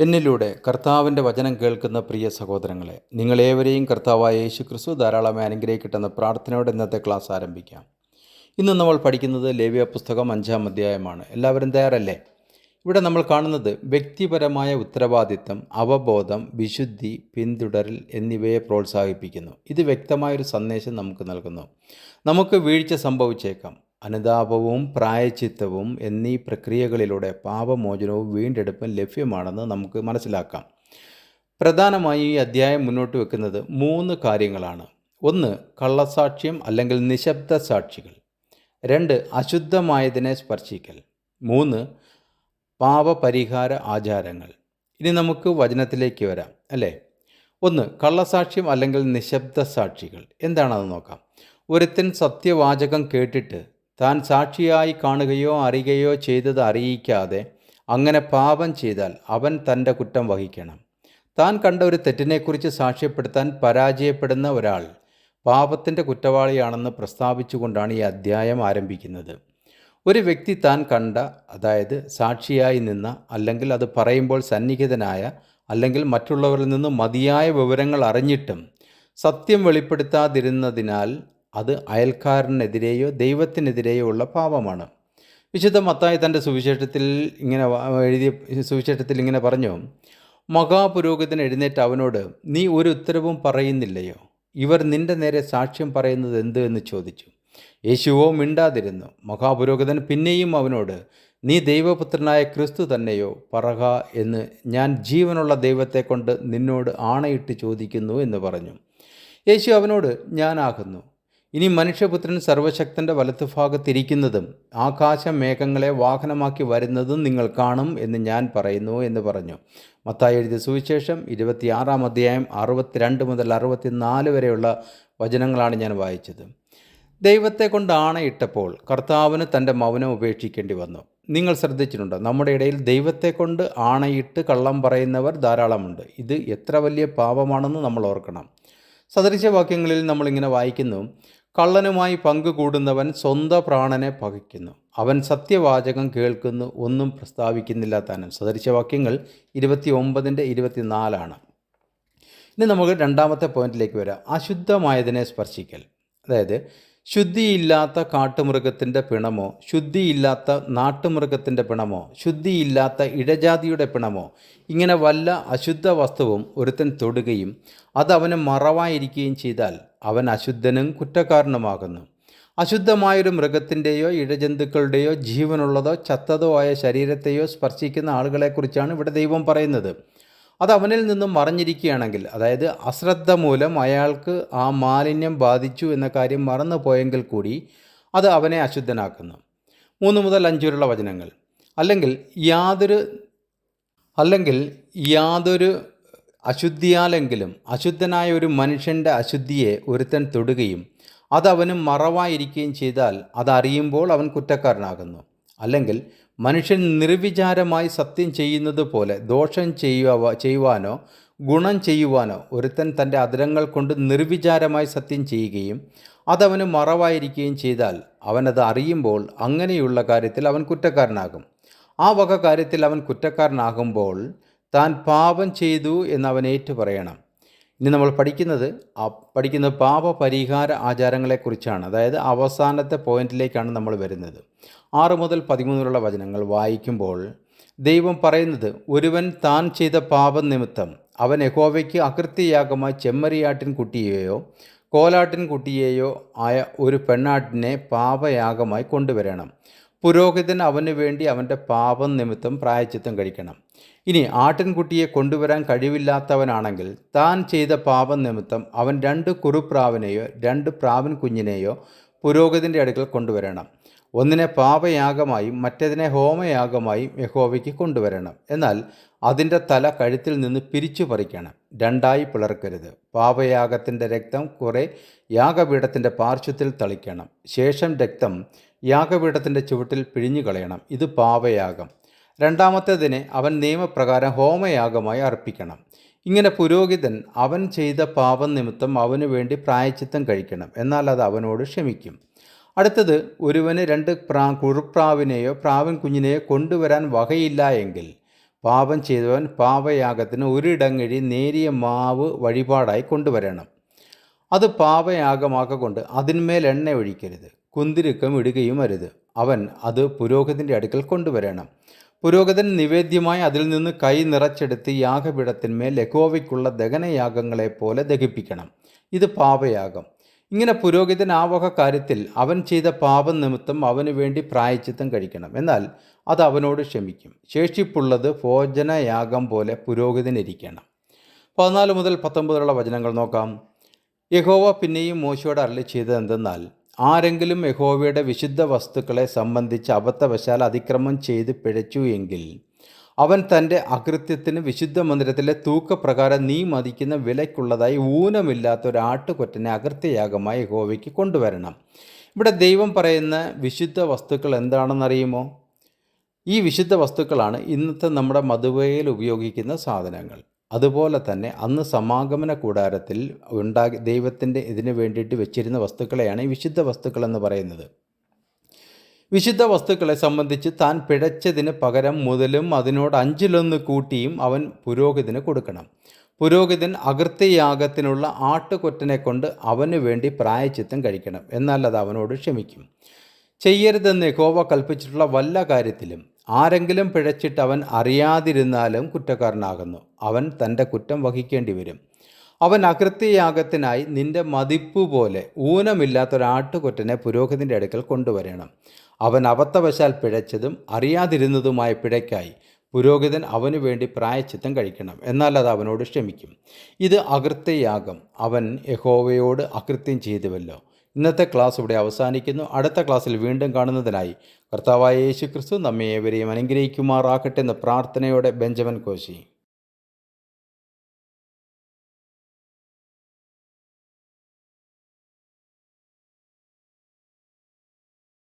എന്നിലൂടെ കർത്താവിന്റെ വചനം കേൾക്കുന്ന പ്രിയ സഹോദരങ്ങളെ നിങ്ങളേവരെയും കർത്താവായ യേശു ക്രിസ്തു ധാരാളമായി അനുഗ്രഹിക്കട്ടെന്ന പ്രാർത്ഥനയോടെ ഇന്നത്തെ ക്ലാസ് ആരംഭിക്കാം. ഇന്ന് നമ്മൾ പഠിക്കുന്നത് ലേവ്യ പുസ്തകം അഞ്ചാം അധ്യായമാണ്. എല്ലാവരും തയ്യാറല്ലേ? ഇവിടെ നമ്മൾ കാണുന്നത് വ്യക്തിപരമായ ഉത്തരവാദിത്തം അവബോധം വിശുദ്ധി പിന്തുടരൽ എന്നിവയെ പ്രോത്സാഹിപ്പിക്കുന്നു. ഇത് വ്യക്തമായൊരു സന്ദേശം നമുക്ക് നൽകുന്നു. നമുക്ക് വീഴ്ച സംഭവിച്ചേക്കാം. അനുതാപവും പ്രായച്ചിത്തവും എന്നീ പ്രക്രിയകളിലൂടെ പാപമോചനവും വീണ്ടെടുപ്പും ലഭ്യമാണെന്ന് നമുക്ക് മനസ്സിലാക്കാം. പ്രധാനമായി ഈ അധ്യായം മുന്നോട്ട് വെക്കുന്നത് മൂന്ന് കാര്യങ്ങളാണ്. ഒന്ന് കള്ളസാക്ഷ്യം അല്ലെങ്കിൽ നിശബ്ദ സാക്ഷികൾ. രണ്ട് അശുദ്ധമായതിനെ സ്പർശിക്കൽ. മൂന്ന് പാപപരിഹാര ആചാരങ്ങൾ. ഇനി നമുക്ക് വചനത്തിലേക്ക് വരാം അല്ലേ? ഒന്ന് കള്ളസാക്ഷ്യം അല്ലെങ്കിൽ നിശബ്ദ സാക്ഷികൾ. എന്താണെന്ന് നോക്കാം. ഒരുത്തൻ സത്യവാചകം കേട്ടിട്ട് താൻ സാക്ഷിയായി കാണുകയോ അറിയുകയോ ചെയ്തത് അറിയിക്കാതെ അങ്ങനെ പാപം ചെയ്താൽ അവൻ തന്റെ കുറ്റം വഹിക്കണം. താൻ കണ്ട ഒരു തെറ്റിനെക്കുറിച്ച് സാക്ഷ്യപ്പെടുത്താൻ പരാജയപ്പെടുന്ന ഒരാൾ പാപത്തിന്റെ കുറ്റവാളിയാണെന്ന് പ്രസ്താവിച്ചുകൊണ്ടാണ് ഈ അധ്യായം ആരംഭിക്കുന്നത്. ഒരു വ്യക്തി താൻ കണ്ട അതായത് സാക്ഷിയായി നിന്ന അല്ലെങ്കിൽ അത് പറയുമ്പോൾ സന്നിഹിതനായ അല്ലെങ്കിൽ മറ്റുള്ളവരിൽ നിന്ന് മതിയായ വിവരങ്ങൾ അറിഞ്ഞിട്ടും സത്യം വെളിപ്പെടുത്താതിരുന്നതിനാൽ അത് അയൽക്കാരനെതിരെയോ ദൈവത്തിനെതിരെയോ ഉള്ള പാപമാണ്. വിശുദ്ധ മത്തായി തന്റെ സുവിശേഷത്തിൽ ഇങ്ങനെ എഴുതിയ സുവിശേഷത്തിൽ ഇങ്ങനെ പറഞ്ഞു മഹാപുരോഹിതൻ എഴുന്നേറ്റ് അവനോട് നീ ഒരു ഉത്തരവും പറയുന്നില്ലയോ? ഇവർ നിന്റെ നേരെ സാക്ഷ്യം പറയുന്നത് എന്ത് എന്ന് ചോദിച്ചു. യേശുവോ മിണ്ടാതിരുന്നു. മഹാപുരോഹിതൻ പിന്നെയും അവനോട് നീ ദൈവപുത്രനായ ക്രിസ്തു തന്നെയോ? പറക എന്ന് ഞാൻ ജീവനുള്ള ദൈവത്തെക്കൊണ്ട് നിന്നോട് ആണയിട്ട് ചോദിക്കുന്നു എന്ന് പറഞ്ഞു. യേശു അവനോട് ഞാനാകുന്നു. ഇനി മനുഷ്യപുത്രൻ സർവശക്തന്റെ വലത്തുഭാഗത്തിരിക്കുന്നതും ആകാശ മേഘങ്ങളെ വാഹനമാക്കി വരുന്നതും നിങ്ങൾ കാണും എന്ന് ഞാൻ പറയുന്നു എന്ന് പറഞ്ഞു. മത്തായി എഴുതിയ സുവിശേഷം ഇരുപത്തിയാറാം അധ്യായം അറുപത്തിരണ്ട് മുതൽ അറുപത്തിനാല് വരെയുള്ള വചനങ്ങളാണ് ഞാൻ വായിച്ചത്. ദൈവത്തെ കൊണ്ട് ആണയിട്ടപ്പോൾ കർത്താവിന് തന്റെ മൗനം ഉപേക്ഷിക്കേണ്ടി വന്നു. നിങ്ങൾ ശ്രദ്ധിച്ചിട്ടുണ്ട്? നമ്മുടെ ഇടയിൽ ദൈവത്തെ കൊണ്ട് ആണയിട്ട് കള്ളം പറയുന്നവർ ധാരാളമുണ്ട്. ഇത് എത്ര വലിയ പാപമാണെന്ന് നമ്മൾ ഓർക്കണം. സദൃശവാക്യങ്ങളിൽ നമ്മളിങ്ങനെ വായിക്കുന്നു കള്ളനുമായി പങ്കുകൂടുന്നവൻ സ്വന്തം പ്രാണനെ പകയ്ക്കുന്നു. അവൻ സത്യവാചകം കേൾക്കുന്നു ഒന്നും പ്രസ്താവിക്കുന്നില്ല താനും. സദൃശവാക്യങ്ങൾ ഇരുപത്തി ഒമ്പതിന്റെ ഇരുപത്തിനാലാണ്. ഇനി നമുക്ക് രണ്ടാമത്തെ പോയിന്റിലേക്ക് വരാം. അശുദ്ധമായതിനെ സ്പർശിക്കൽ. അതായത് ശുദ്ധിയില്ലാത്ത കാട്ടുമൃഗത്തിന്റെ പിണമോ ശുദ്ധിയില്ലാത്ത നാട്ടുമൃഗത്തിന്റെ പിണമോ ശുദ്ധിയില്ലാത്ത ഇഴജാതിയുടെ പിണമോ ഇങ്ങനെ വല്ല അശുദ്ധ വസ്തുവും ഒരുത്തൻ തൊടുകയും അത് മറവായിരിക്കുകയും ചെയ്താൽ അവൻ അശുദ്ധനും കുറ്റക്കാരനുമാകുന്നു അശുദ്ധമായൊരു മൃഗത്തിന്റെയോ ഇഴജന്തുക്കളുടെയോ ജീവനുള്ളതോ ചത്തതോ ആയ ശരീരത്തെയോ സ്പർശിക്കുന്ന ആളുകളെക്കുറിച്ചാണ് ഇവിടെ ദൈവം പറയുന്നത്. അത് അവനിൽ നിന്നും മറഞ്ഞിരിക്കുകയാണെങ്കിൽ അതായത് അശ്രദ്ധ മൂലം അയാൾക്ക് ആ മാലിന്യം ബാധിച്ചു എന്ന കാര്യം മറന്നു പോയെങ്കിൽ കൂടി അത് അവനെ അശുദ്ധനാക്കുന്നു. മൂന്ന് മുതൽ അഞ്ച് വരെയുള്ള വചനങ്ങൾ. അല്ലെങ്കിൽ യാതൊരു അല്ലെങ്കിൽ യാതൊരു അശുദ്ധിയാലെങ്കിലും അശുദ്ധനായ ഒരു മനുഷ്യന്റെ അശുദ്ധിയെ ഒരുത്തൻ തൊടുകയും അതവന് മറവായിരിക്കുകയും ചെയ്താൽ അതറിയുമ്പോൾ അവൻ കുറ്റക്കാരനാകുന്നു. അല്ലെങ്കിൽ മനുഷ്യൻ നിർവിചാരമായി സത്യം ചെയ്യുന്നത് പോലെ ദോഷം ചെയ്യുക ചെയ്യുവാനോ ഗുണം ചെയ്യുവാനോ ഒരുത്തൻ തന്റെ അതിരങ്ങൾ കൊണ്ട് നിർവിചാരമായി സത്യം ചെയ്യുകയും അതവന് മറവായിരിക്കുകയും ചെയ്താൽ അവനത് അറിയുമ്പോൾ അങ്ങനെയുള്ള കാര്യത്തിൽ അവൻ കുറ്റക്കാരനാകും. ആ വക കാര്യത്തിൽ അവൻ കുറ്റക്കാരനാകുമ്പോൾ താൻ പാപം ചെയ്തു എന്ന് അവൻ ഏറ്റു പറയണം ഇനി നമ്മൾ പഠിക്കുന്നത് പഠിക്കുന്ന പഠിക്കുന്ന പാപപരിഹാര ആചാരങ്ങളെക്കുറിച്ചാണ്. അതായത് അവസാനത്തെ പോയിന്റിലേക്കാണ് നമ്മൾ വരുന്നത്. ആറ് മുതൽ പതിമൂന്നിലുള്ള വചനങ്ങൾ വായിക്കുമ്പോൾ ദൈവം പറയുന്നത് ഒരുവൻ താൻ ചെയ്ത പാപം നിമിത്തം അവൻ യഹോവയ്ക്ക് അകൃത്യയാഗമായി ചെമ്മരിയാട്ടിൻ കുട്ടിയെയോ കോലാട്ടിൻ കുട്ടിയെയോ ആയ ഒരു പെണ്ണാട്ടിനെ പാപയാഗമായി കൊണ്ടുവരണം. പുരോഹിതൻ അവന് വേണ്ടി അവന്റെ പാപം നിമിത്തം പ്രായച്ചിത്തം കഴിക്കണം. ഇനി ആട്ടിൻകുട്ടിയെ കൊണ്ടുവരാൻ കഴിവില്ലാത്തവനാണെങ്കിൽ താൻ ചെയ്ത പാപം നിമിത്തം അവൻ രണ്ട് കുറുപ്രാവിനെയോ രണ്ട് പ്രാവിൻ കുഞ്ഞിനെയോ പുരോഹിതന്റെ അടുക്കൽ കൊണ്ടുവരണം. ഒന്നിനെ പാപയാഗമായും മറ്റേതിനെ ഹോമയാഗമായും യഹോവയ്ക്ക് കൊണ്ടുവരണം. എന്നാൽ അതിന്റെ തല കഴുത്തിൽ നിന്ന് പിരിച്ചു പറിക്കണം. രണ്ടായി പിളർക്കരുത്. പാപയാഗത്തിന്റെ രക്തം കുറേ യാഗപീഠത്തിന്റെ പാർശ്വത്തിൽ തളിക്കണം. ശേഷം രക്തം യാഗപീഠത്തിന്റെ ചുവട്ടിൽ പിഴിഞ്ഞു കളയണം. ഇത് രണ്ടാമത്തെ രണ്ടാമത്തേതിനെ അവൻ നിയമപ്രകാരം ഹോമയാഗമായി അർപ്പിക്കണം. ഇങ്ങനെ പുരോഹിതൻ അവൻ ചെയ്ത പാപം നിമിത്തം അവനു വേണ്ടി പ്രായച്ചിത്തം കഴിക്കണം. എന്നാൽ അത് അവനോട് ക്ഷമിക്കും. അടുത്തത് ഒരുവന് രണ്ട് പ്രാ കുറുപ്രാവിനെയോ പ്രാവിൻ കുഞ്ഞിനെയോ കൊണ്ടുവരാൻ വകയില്ല എങ്കിൽ പാപം ചെയ്തവൻ പാപയാഗത്തിന് ഒരിടങ്ങഴി നേരിയ മാവ് വഴിപാടായി കൊണ്ടുവരണം. അത് പാപയാഗമാക്കൊണ്ട് അതിന്മേൽ എണ്ണ ഒഴിക്കരുത്. കുന്തിരുക്കം ഇടുകയും അരുത്. അവൻ അത് പുരോഹിതന്റെ അടുക്കൽ കൊണ്ടുവരണം. പുരോഹിതൻ നിവേദ്യമായി അതിൽ നിന്ന് കൈ നിറച്ചെടുത്ത് യാഗപീഠത്തിന്മേൽ ലഘോവയ്ക്കുള്ള ദഹനയാഗങ്ങളെ പോലെ ദഹിപ്പിക്കണം. ഇത് പാപയാഗം. ഇങ്ങനെ പുരോഹിതൻ ആ വക കാര്യത്തിൽ അവൻ ചെയ്ത പാപം നിമിത്തം അവന് വേണ്ടി പ്രായച്ചിത്തം കഴിക്കണം. എന്നാൽ അത് അവനോട് ക്ഷമിക്കും. ശേഷിപ്പുള്ളത് ഭോജനയാഗം പോലെ പുരോഹിതനിരിക്കണം പതിനാല് മുതൽ പത്തൊമ്പതിലുള്ള വചനങ്ങൾ നോക്കാം. യഹോവ പിന്നെയും മോശയോട് അരളി ചെയ്തത് എന്തെന്നാൽ ആരെങ്കിലും യഹോവയുടെ വിശുദ്ധ വസ്തുക്കളെ സംബന്ധിച്ച് അബദ്ധവശാൽ അതിക്രമം ചെയ്ത് പിഴച്ചു എങ്കിൽ അവൻ തന്റെ അകൃത്യത്തിന് വിശുദ്ധ മന്ദിരത്തിലെ തൂക്കപ്രകാരം നീ മതിക്കുന്ന വിലയ്ക്കുള്ളതായി ഊനമില്ലാത്ത ഒരു ആട്ടുകൊറ്റനെ അകൃത്യയാഗമായി യഹോവയ്ക്ക് കൊണ്ടുവരണം. ഇവിടെ ദൈവം പറയുന്ന വിശുദ്ധ വസ്തുക്കൾ എന്താണെന്നറിയുമോ? ഈ വിശുദ്ധ വസ്തുക്കളാണ് ഇന്നത്തെ നമ്മുടെ മധുവയിൽ ഉപയോഗിക്കുന്ന സാധനങ്ങൾ. അതുപോലെ തന്നെ അന്ന് സമാഗമന കൂടാരത്തിൽ ഉണ്ടാക്കി ദൈവത്തിന്റെ ഇതിന് വേണ്ടിയിട്ട് വെച്ചിരുന്ന വസ്തുക്കളെയാണ് ഈ വിശുദ്ധ വസ്തുക്കളെന്ന് പറയുന്നത്. വിശുദ്ധ വസ്തുക്കളെ സംബന്ധിച്ച് താൻ പിഴച്ചതിന് പകരം മുതലും അതിനോട് അഞ്ചിലൊന്ന് കൂട്ടിയും അവൻ പുരോഹിതന് കൊടുക്കണം. പുരോഹിതൻ അകൃത്യയാഗത്തിനുള്ള ആട്ടുകൊറ്റനെ കൊണ്ട് അവന് വേണ്ടി പ്രായച്ചിത്തം കഴിക്കണം. എന്നാൽ അത് അവനോട് ക്ഷമിക്കും. ചെയ്യരുതെന്ന് യഹോവ കൽപ്പിച്ചിട്ടുള്ള വല്ല കാര്യത്തിലും ആരെങ്കിലും പിഴച്ചിട്ട് അവൻ അറിയാതിരുന്നാലും കുറ്റക്കാരനാകുന്നു. അവൻ തന്റെ കുറ്റം വഹിക്കേണ്ടി വരും അവൻ അകൃത്യയാഗത്തിനായി നിന്റെ മതിപ്പ് പോലെ ഊനമില്ലാത്തൊരാട്ടുകൊറ്റനെ പുരോഹിതന്റെ അടുക്കൽ കൊണ്ടുവരണം. അവൻ അബദ്ധവശാൽ പിഴച്ചതും അറിയാതിരുന്നതുമായ പിഴയ്ക്കായി പുരോഹിതൻ അവനു വേണ്ടി പ്രായച്ചിത്തം കഴിക്കണം. എന്നാൽ അത് അവനോട് ക്ഷമിക്കും. ഇത് അകൃത്യയാഗം. അവൻ യഹോവയോട് അകൃത്യം ചെയ്തുവല്ലോ. ഇന്നത്തെ ക്ലാസ് ഇവിടെ അവസാനിക്കുന്നു. അടുത്ത ക്ലാസ്സിൽ വീണ്ടും കാണുന്നതിനായി കർത്താവായ യേശു ക്രിസ്തു നമ്മെ ഏവരെയും അനുഗ്രഹിക്കുമാറാക്കട്ടെ എന്ന പ്രാർത്ഥനയോടെ ബെഞ്ചമിൻ കോശി.